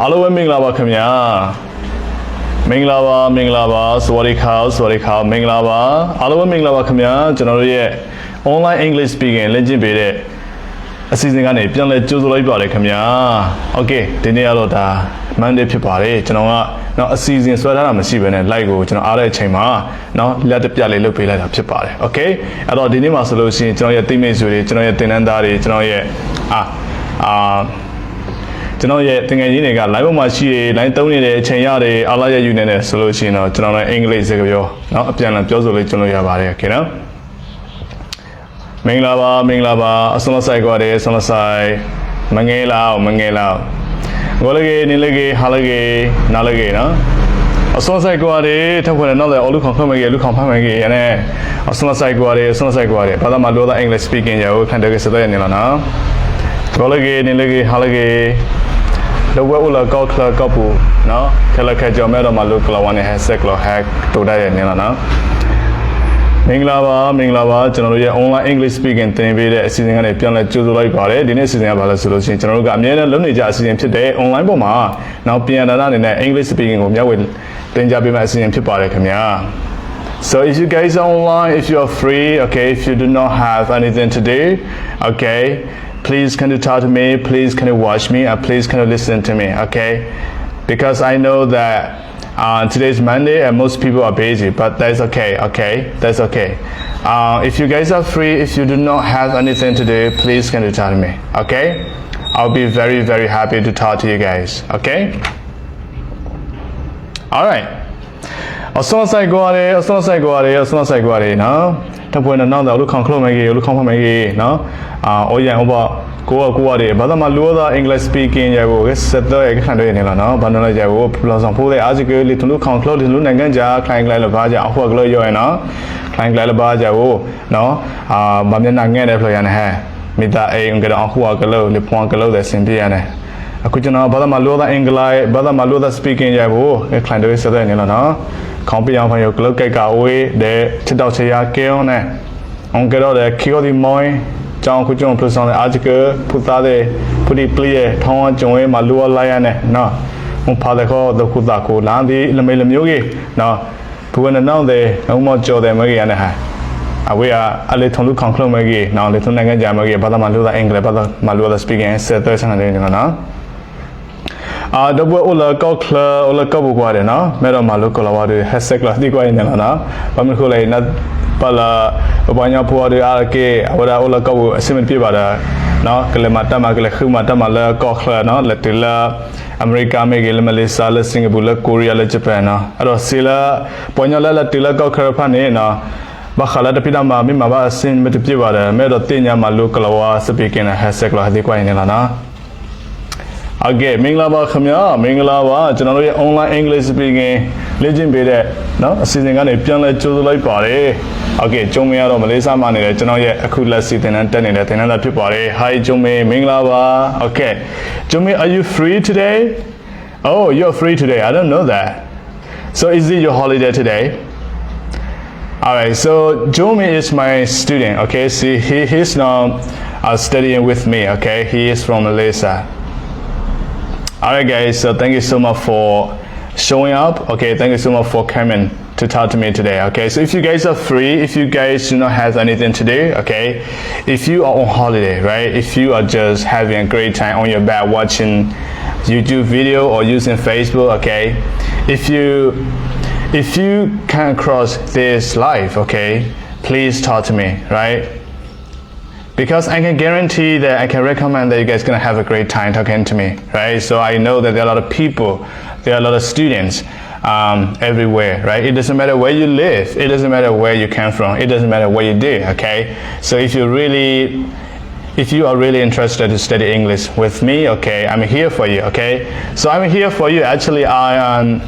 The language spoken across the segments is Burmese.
အားလုံးပဲမင်္ဂလာပါခင်ဗျာမင်္ဂလာပါမင်္ဂလာပါစวัสดีครับစวัสดีครับမင်္ဂလာပါအားလုံးပဲမင်္ဂလာပါခင်ဗျာကျွန်တော်တို့ရဲ့ online english speaking လေ့ကျင့်ပေးတဲ့အစီအစဉ်ကနေပြန်လည်ကြိုဆိုလိုက်ပါတယ်ခင်ဗျာโอเคဒီနေ့ကတော့ဒါ Monday ဖြစ်ပါတယ်ကျွန်တော်ကเนาะအစီအစဉ်ဆွဲထားတာမရှိဘဲနဲ့ live ကိုကျွန်တော်အားတဲ့အချိန်မှာเนาะလက်တစ်ပြက်လေးလုပ်ပေးလိုက်တာဖြစ်ပါတယ်โอเคအဲ့တော့ဒီနေ့မှာဆိုလို့ရှိရင်ကျွန်တော်ရဲ့တိမိတ်ဆွေတွေကျွန်တော်ရဲ့သင်တန်းသားတွေကျွန်တော်ရဲ့အာအာ ကျွန်တော်ရဲ့တင်ငယ်ချင်းတွေက live ပေါ်မှာရှိရ line သုံးနေတဲ့အချိန်ရတယ်အားလာရယူနေတယ်ဆိုလို့ရှိရင်တော့ကျွန်တော်လည်းအင်္ဂလိပ်စကားပြောเนาะအပြန်အလှန်ပြောဆိုလေးကျွန်တော်ရပါတယ်ခင်ဗျာမင်္ဂလာပါမင်္ဂလာပါအဆုံးဆိုင်ကွာတယ်ဆုံးဆိုင်မငယ်လားမငယ်လားကိုလည်းကေနေလည်းကေဟာလည်းကေနားလည်းကေနော်အဆုံးဆိုင်ကွာတယ်ထပ်ခွနဲ့နောက်လည်းအလူခေါခွင့်မကေလူခေါဖမ်းမကေရနဲ့အဆုံးဆိုင်ကွာတယ်အဆုံးဆိုင်ကွာတယ်ဘာသာမလို့သား English speaking ရောခံတယ်ကစတဲ့နေလားနော်ကိုလည်းကေနေလည်းကေဟာလည်း ကေ the web လာကောက်ခလာကောက်ပူနော်ခလခကြောင်မဲ့တော့မလို့ကလဝန်နဲ့ hashtag လော hack တိုးได้ရနေလားနော်မင်္ဂလာပါမင်္ဂလာပါကျွန်တော်တို့ရဲ့ online english speaking သင်ပေးတဲ့အစီအစဉ်ကနေပြန်လည်ကြိုဆိုလိုက်ပါတယ်ဒီနေ့အစီအစဉ်ကဘာလဲဆိုလို့ရှိရင်ကျွန်တော်တို့ကအများနဲ့လုပ်နေကြအစီအစဉ်ဖြစ်တဲ့ online ပေါ်မှာနောက်ပြန်လာတဲ့အနေနဲ့ english speaking ကိုမျှဝေသင်ကြားပေးမယ့်အစီအစဉ်ဖြစ်ပါတယ်ခင်ဗျာ So if you guys are online, if you are free, okay, if you do not have anything to do, okay, please can you talk to me, please can you watch me, and please can you listen to me, okay? Because I know that uh, today's Monday and most people are busy, but that's okay, okay, that's okay. Uh, if you guys are free, if you do not have anything to do, please can you talk to me, okay? I'll be very, very happy to talk to you guys, okay? All right. အစွန်ဆိုင်ကွာတယ်အစွန်ဆိုင်ကွာတယ်အစွန်ဆိုင်ကွာတယ်နော် တပွင့်တော့တော့လူခေါင်ခလို့မကြီးလူခေါင်ဖမကြီးနော်အာအော်ရန်ဟောပါကိုကကိုရတယ်ဘာသာမလူသာ English speaking ရကိုဆက်တော့ရခံရနေလားနော်ဘာလို့လဲကြကိုပလောဆောင်ဖိုးတဲ့အားစကလေးသူလူခေါင်ခလို့လူနိုင်ငံကြာ client ကလည်းဘာကြအဟောကလို့ရောရနော် client ကလည်းဘာကြကိုနော်အာဘာမျက်နှာငဲ့တယ်ဖလို့ရနေဟဲ့မိသားအိမ်ကတော့အဟောကလို့လေဖွန်ကလို့တဲ့စင်ပြရနေ အခုကျွန်တော်ဘာသာမလို့သာအင်္ဂလိပ်ဘာသာမလို့သာ speaking ရဖို့ client တွေဆက်တဲ့နေလားနော်ခေါင်းပြအောင်ဖယောကလုတ်ကက်ကဝေးတဲ့ချစ်တော့ချရာကဲအောင်နဲ့အောင်ကတော့တဲ့ခီကိုဒီမွိုင်းကြောင်ခုကျုံပလဆောင်တဲ့အာဂျကဖူသားတဲ့ဖူဒီပလီရဲ့ထောင်းကျုံဝဲမှာလိုလိုက်ရနဲ့နော်ဟိုဖာတဲ့ခေါ်ဒခုတာကိုလမ်းဒီလမေလမျိုးကြီးနော်ဘူဝနနောက်တဲ့အမကြော်တဲ့မကြီးရနဲ့ဟာအဝေးကအလေထုံလူခေါင်ခလုံးမကြီးနော်လေထုံနိုင်ငံကြမကြီးဘာသာမလို့တဲ့အင်္ဂလိပ်ဘာသာမလို့တဲ့ speaking ဆက်သွဲဆန်းနေတယ်နော် အာဒဘဝလာကောက်ခလာအလာကောက်ဘွားတယ်နော်မဲတော့မလို့ကလာဝါတွေ hashtag လာဒီကွာနေလားနော်ဘာမလို့လဲနတ်ပလာဘာညာပွားတွေအားကေအဝရာအလာကောက်အစမပြပါတာနော်ကလမတမကလခုမတမလာကောက်ခလာနော်လက်တလာအမေရိကမေကလမလေးစာလစင်ကာပူလကိုရီးယားလက်ဂျပန်နော်အဲ့တော့စီလာပွညာလာလက်တလာကောက်ခရဖာနေနော်ဘာခလာတပိဒမမိမဘာအစင်မတပြပါတယ်မဲတော့တင်ညာမလို့ကလဝါစပီကင် hashtag လာဒီကွာနေလားနော် โอเคမင်္ဂလာပါခင်ဗျာမင်္ဂလာပါကျွန်တော်တို့ရဲ့ online english speaking လေ့ကျင့်ပေးတဲ့เนาะအစီအစဉ်ကနေပြန်လဲကြိုးစားလိုက်ပါတယ်โอเคကျုံမရတော့မလေးစားမှနေတယ်ကျွန်တော်ရဲ့အခုလက်စီသင်တန်းတက်နေတဲ့သင်တန်းသားဖြစ်ပါတယ် hi ကျုံမေမင်္ဂလာပါ okay ကျုံမေ are you free today oh you're free today i don't know that so is it your holiday today All right, so Jomi is my student. Okay, see, he he's now uh, studying with me. Okay, he is from Malaysia. All right, guys. So thank you so much for showing up. Okay, thank you so much for coming to talk to me today. Okay, so if you guys are free, if you guys do not have anything to do, okay, if you are on holiday, right? If you are just having a great time on your bed watching YouTube video or using Facebook, okay, if you if you come across this live, okay, please talk to me, right? Because I can guarantee that I can recommend that you guys gonna have a great time talking to me, right? So I know that there are a lot of people, there are a lot of students um, everywhere, right? It doesn't matter where you live, it doesn't matter where you come from, it doesn't matter what you do, okay? So if you really if you are really interested to study English with me, okay, I'm here for you, okay? So I'm here for you. Actually, I am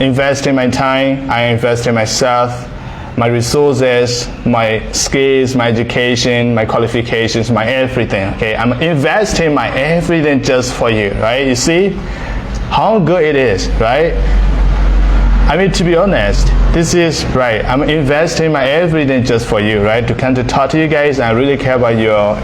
investing my time, I invest in myself, my resources, my skills, my education, my qualifications, my everything. Okay, I'm investing my everything just for you, right? You see how good it is, right? I mean, to be honest, this is right. I'm investing my everything just for you, right? To come to talk to you guys. I really care about your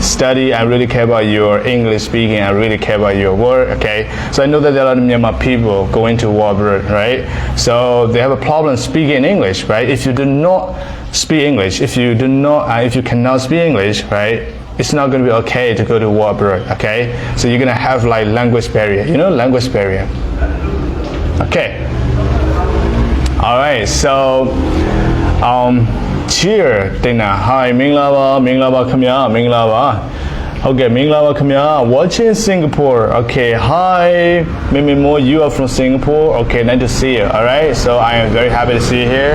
study. I really care about your English speaking. I really care about your work. Okay. So I know that there are a lot of Myanmar people going to war abroad, right? So they have a problem speaking English, right? If you do not speak English, if you do not, uh, if you cannot speak English, right? It's not going to be okay to go to war abroad. Okay. So you're gonna have like language barrier. You know, language barrier. Okay. All right. So, um, cheer တင်တာ Hi မင်္ဂလာပါမင်္ဂလာပါခင်ဗျာမင်္ဂလာပါဟုတ်ကဲ့မင်္ဂလာပါခင်ဗျာ watching Singapore okay hi Mimi Mo you are from Singapore okay nice to see you all right so I am very happy to see you here